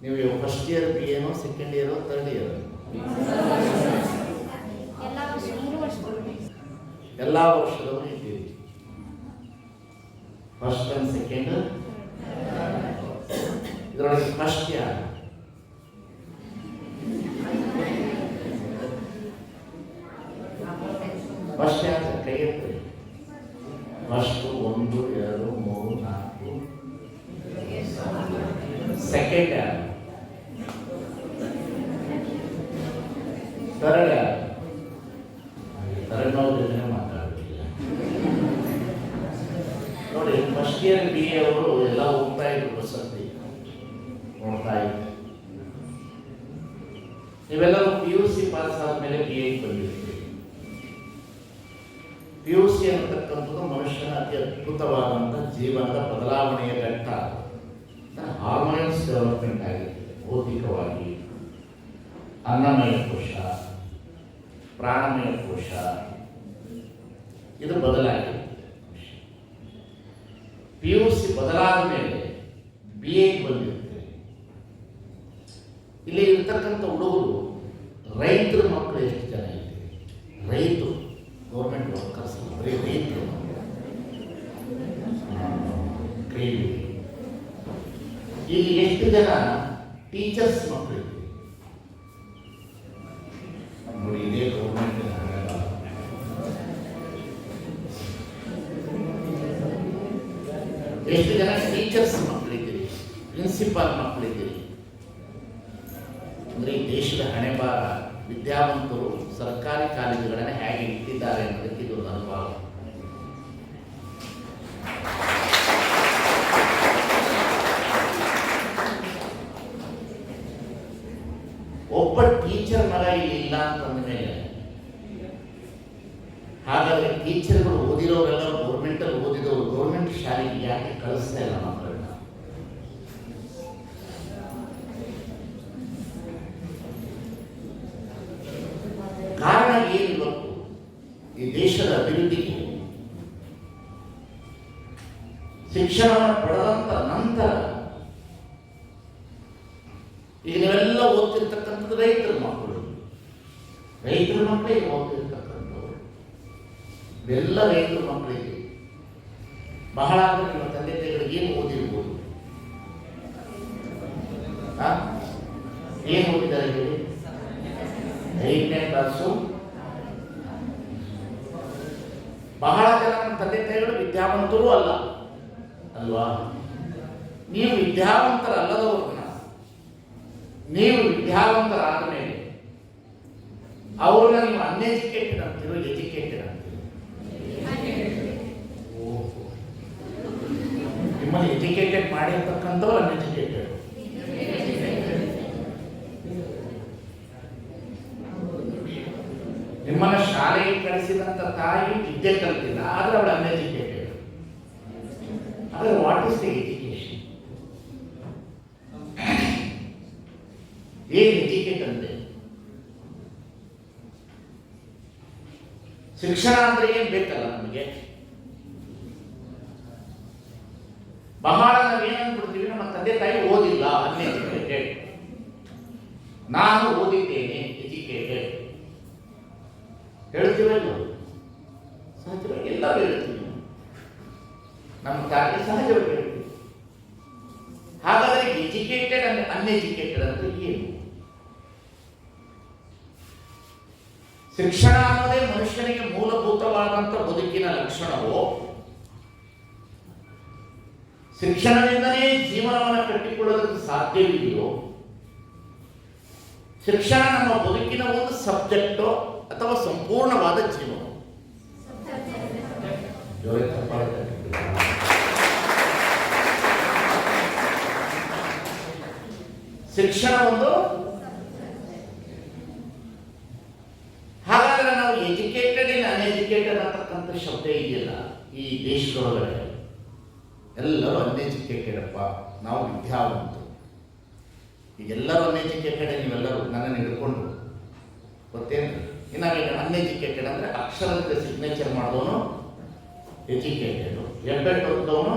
ನೀವು first year B ಏನೋ second year third year ಎಲ್ಲ ವರ್ಷದವರು ಇದ್ದೀರಿ ಫಸ್ಟ್ ಆ್ಯಂಡ್ ಸೆಕೆಂಡ್ ಇದರೊಳಗೆ ಫಸ್ಟ್ ಇಯರ್ ಫಸ್ಟ್ ಇಯರ್ ಕೈ ಎತ್ತಿ ಫಸ್ಟ್ ಒಂದು, ಎರಡು, ಮೂರು, ನಾಲ್ಕು. ಸೆಕೆಂಡ್ ಯಾರು? ಥರ್ಡ್ ಸರಳವಾದ ಜೊತೆ ಮಾತಾಡೋದಿಲ್ಲ ನೋಡಿ ಫಸ್ಟ್ ಇಯರ್ ಬಿ ಅವರು ಎಲ್ಲ ಹೋಗ್ತಾ ಇದ್ರು ಬಸ್ಸಲ್ಲಿ ನೋಡ್ತಾ ಇದ್ರು. ನೀವೆಲ್ಲರೂ ಪಿ ಯು ಸಿ ಪಾಸ್ ಆದಮೇಲೆ ಬಿ ಎ ಬಂದಿರ್ತೀವಿ ಪಿ ಯು ಸಿ ಅನ್ನತಕ್ಕಂಥದ್ದು ಮನುಷ್ಯನ ಅತಿ ಅದ್ಭುತವಾದಂಥ ಜೀವನದ ಬದಲಾವಣೆಯ ಘಟ್ಟ. ಹಾರ್ಮೋನ್ಸ್ ಡೆವಲಪ್ಮೆಂಟ್ ಆಗಿದೆ, ಭೌತಿಕವಾಗಿ. ಅನ್ನಮಯ ಕೋಶ. ಪ್ರಾಣಮಯ ಕೋಶ ಇದು ಬದಲಾಗಿದೆ. ಪಿ ಯು ಸಿ ಬದಲಾದ ಮೇಲೆ ಬಿ ಎ ಬಂದಿರ್ತೀರಿ ಇಲ್ಲಿ ಇರ್ತಕ್ಕಂಥ ಹುಡುಗರು ರೈತರ ಮಕ್ಕಳು ಎಷ್ಟು ಜನ ಇದ್ದೀರಿ? ರೈತರು. ಗೌರ್ಮೆಂಟ್ ವರ್ಕರ್ಸ್ ಬರೀ ರೈತರು ಕೈ ಇಲ್ಲಿ ಎಷ್ಟು ಜನ? ಟೀಚರ್ಸ್ ಮಕ್ಕಳು ಎಷ್ಟು ಜನ ಟೀಚರ್ಸ್ ಮಕ್ಕಳಿದ್ದೀರಿ ಪ್ರಿನ್ಸಿಪಾಲ್ ಮಕ್ಕಳಿದ್ದೀರಿ ಅಂದರೆ ಈ ದೇಶದ ಹಣೆ ಬಾರ ವಿದ್ಯಾವಂತರು ಸರ್ಕಾರಿ ಕಾಲೇಜುಗಳನ್ನು ಹೇಗೆ ಇಟ್ಟಿದ್ದಾರೆ ಅನ್ನೋದಕ್ಕೆ ಇದು ಅನುಭವ. ಒಬ್ಬ ಟೀಚರ್ ಮರ ಇಲ್ಲಿ ಇಲ್ಲ ಅಂತಂದ ಮೇಲೆ ಶಾಲೆಗೆ ಕಳಿಸ್ತಾ ಇಲ್ಲ ಮಕ್ಕಳನ್ನ. ಕಾರಣ ಏನು ಈ ದೇಶದ ಅಭಿವೃದ್ಧಿಗೆ ಶಿಕ್ಷಣವನ್ನು ಪಡೆದಂತ ನಂತರ ಈಗ ನೀವೆಲ್ಲ ಓದ್ತಿರ್ತಕ್ಕಂಥದ್ದು ರೈತರ ಮಕ್ಕಳು. ರೈತರ ಮಕ್ಕಳಿಗೆ ಓದ್ತಿರ್ತಕ್ಕಂಥವ್ರು. ಎಲ್ಲ ರೈತರ ಮಕ್ಕಳಿಗೆ ಬಹಳ ಅಂದ್ರೆ ನಿಮ್ಮ ತಂದೆ ತಾಯಿಗಳು ಏನು ಓದಿರ್ಬೋದು? ಏನು ಓದಿದ್ದಾರೆ ಹೇಳಿ? ಐದನೇ ಕ್ಲಾಸು ಬಹಳ ಜನ ನಮ್ಮ ತಂದೆ ತಾಯಿಗಳು ವಿದ್ಯಾವಂತರು ಅಲ್ಲ. ಅಲ್ವಾ? ನೀವು ವಿದ್ಯಾವಂತರಲ್ಲದವ್ರನ್ನ, ನೀವು ವಿದ್ಯಾವಂತರಾದ ಮೇಲೆ ಅವ್ರನ್ನ ನೀವು ಅನ್ಎಜುಕೇಟೆಡ್ ಅಂತೀರೋ ಎಜುಕೇಟೆಡ್ ಅಂತೀರೋ ಓಹೋ. ನಿಮ್ಮನ್ನು ಎಜುಕೇಟೆಡ್ ಮಾಡಿರ್ತಕ್ಕಂಥವ್ರು ಅನ್ಎಜುಕೇಟೆಡ್ ನಿಮ್ಮನ್ನ ಶಾಲೆಗೆ ಕಳಿಸಿದಂತ ತಾಯಿ ವಿದ್ಯೆ ಕಲ್ತಿಲ್ಲ, ಆದರೆ ಅವಳು ಅನ್ಎಜುಕೇಟೆಡ್ ಆದರೆ ವಾಟ್ ಇಸ್ ದ ಎಜುಕೇಶನ್ ಏನ್ ಎಜುಕೇಟ್ ಅಂದ್ರೆ? ಶಿಕ್ಷಣ ಅಂದ್ರೆ ಏನ್ ಬೇಕಲ್ಲ ನಮಗೆ? ಬಹಳ ನಾವೇನಂದ್ಬಿಡ್ತೀವಿ ನಮ್ಮ ತಂದೆ ತಾಯಿ ಓದಿಲ್ಲ ಅನ್ಎಜುಕೇಟೆಡ್ ನಾನು ಓದಿದ್ದೇನೆ ಎಜುಕೇಟೆಡ್ ಹೇಳ್ತೀವಲ್ಲ ಸಹಜವಾಗಿ ಎಲ್ಲರೂ ಹೇಳ್ತೀವಿ ನಮ್ಮ ತಾಯಿ ಸಹಜವಾಗಿ ಹೇಳ್ತೀವಿ. ಹಾಗಾದರೆ ಎಜುಕೇಟೆಡ್ ಅಂದ್ರೆ ಅನ್ಎಜುಕೇಟೆಡ್ ಅಂದ್ರೆ ಏನು? ಶಿಕ್ಷಣ ಅನ್ನೋದೇ ಮನುಷ್ಯನಿಗೆ ಮೂಲಭೂತವಾದಂಥ ಬದುಕಿನ ಲಕ್ಷಣವು ಶಿಕ್ಷಣದಿಂದನೇ ಜೀವನವನ್ನು ಕಟ್ಟಿಕೊಳ್ಳೋದಕ್ಕೆ ಸಾಧ್ಯವಿದೆಯೋ? ಶಿಕ್ಷಣ ನಮ್ಮ ಬದುಕಿನ ಒಂದು ಸಬ್ಜೆಕ್ಟು ಅಥವಾ ಸಂಪೂರ್ಣವಾದ ಜೀವನ? ಶಿಕ್ಷಣ ಒಂದು ಹಾಗಾದ್ರೆ ನಾವು ಎಜುಕೇಟೆಡ್ ಇನ್ ಅನ್ಎಜುಕೇಟೆಡ್ ಅಂತಕ್ಕಂಥ ಶಬ್ದ ಇದೆಯಲ್ಲ ಈ ದೇಶದೊಳಗಡೆ? ಎಲ್ಲರೂ ಅನ್ಎಜುಕೇಟೆಡ್ ಅಪ್ಪ ನಾವು ವಿದ್ಯಾವಂತರು. ಈಗೆಲ್ಲರೂ ಅನ್ಎಜುಕೇಟೆಡ್ ನೀವೆಲ್ಲರೂ ನನ್ನನ್ನು ಹಿಡ್ಕೊಂಡು. ಗೊತ್ತೇನು? ಇನ್ನು ಅನ್ಎಜುಕೇಟೆಡ್ ಅಂದ್ರೆ ಅಕ್ಷರದ ಸಿಗ್ನೇಚರ್ ಮಾಡಿದವನು ಎಜುಕೇಟೆಡ್ ಹೆಬ್ಬೆಟ್ಟು ಹೊತ್ತವನು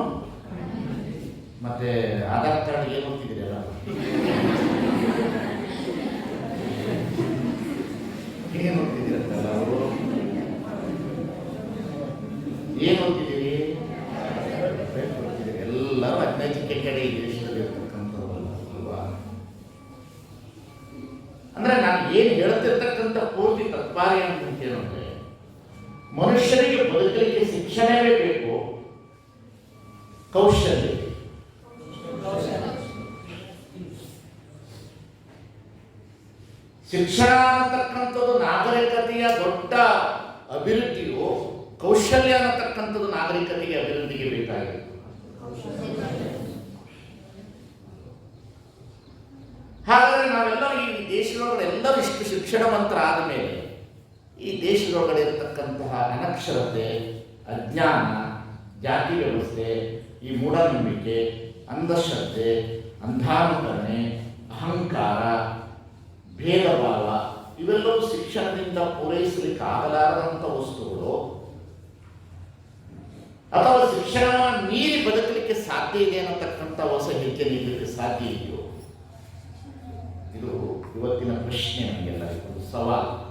ಮತ್ತೆ ಆಧಾರ್ ಕಾರ್ಡ್ ಏನು ಓದ್ತಿದ್ದೀರಲ್ಲ ಏನು ಓದ್ತಿದ್ದೀರಲ್ಲ ಅವರು ಏನು ಓದ್ತಿದ್ದೀರಿ? ಕಡೆ ಅಂದ್ರೆ ನಾನು ಏನು ಹೇಳ್ತಿರ್ತಕ್ಕಂಥ ಪೂರ್ತಿ ತತ್ವಾರಿ ಅಂತ ಅಂದ್ರೆ ಮನುಷ್ಯರಿಗೆ ಬದುಕಲಿಕ್ಕೆ ಶಿಕ್ಷಣವೇ ಬೇಕು. ಕೌಶಲ್ಯ. ಶಿಕ್ಷಣ ಅನ್ನತಕ್ಕಂಥದ್ದು ನಾಗರಿಕತೆಯ ದೊಡ್ಡ ಅಭಿವೃದ್ಧಿಯು ಕೌಶಲ್ಯ ಅನ್ನತಕ್ಕಂಥದ್ದು ನಾಗರಿಕತೆಗೆ ಅಭಿವೃದ್ಧಿಗೆ ಬೇಕಾಗಿದೆ. ಹಾಗಾದ್ರೆ ನಾವೆಲ್ಲ ಈ ದೇಶದೊಳಗಡೆ ಎಲ್ಲರೂ ಇಷ್ಟು ಶಿಕ್ಷಣವಂತರಾದ ಮೇಲೆ ಈ ದೇಶದೊಳಗಡೆ ಇರತಕ್ಕಂತಹ ಅನಕ್ಷರತೆ, ಅಜ್ಞಾನ, ಜಾತಿ ವ್ಯವಸ್ಥೆ, ಈ ಮೂಢನಂಬಿಕೆ, ಅಂಧಶ್ರದ್ಧೆ, ಅಂಧಾನುಕರಣೆ, ಅಹಂಕಾರ ಭೇದಭಾವ ಇವೆಲ್ಲವೂ ಶಿಕ್ಷಣದಿಂದ ಪೂರೈಸಲಿಕ್ಕೆ ಆಗಲಾರದಂಥ ವಸ್ತುಗಳು. ಅಥವಾ ಶಿಕ್ಷಣ ಮೀರಿ ಬದುಕಲಿಕ್ಕೆ ಸಾಧ್ಯ ಇದೆ ಅನ್ನತಕ್ಕಂಥ ಹೊಸ ಹೆಜ್ಜೆ ನೀಡಲಿಕ್ಕೆ ಸಾಧ್ಯ ಇದೆಯೋ? ಇದು ಇವತ್ತಿನ ಪ್ರಶ್ನೆ ನಮಗೆಲ್ಲ ಇದು ಸವಾಲು.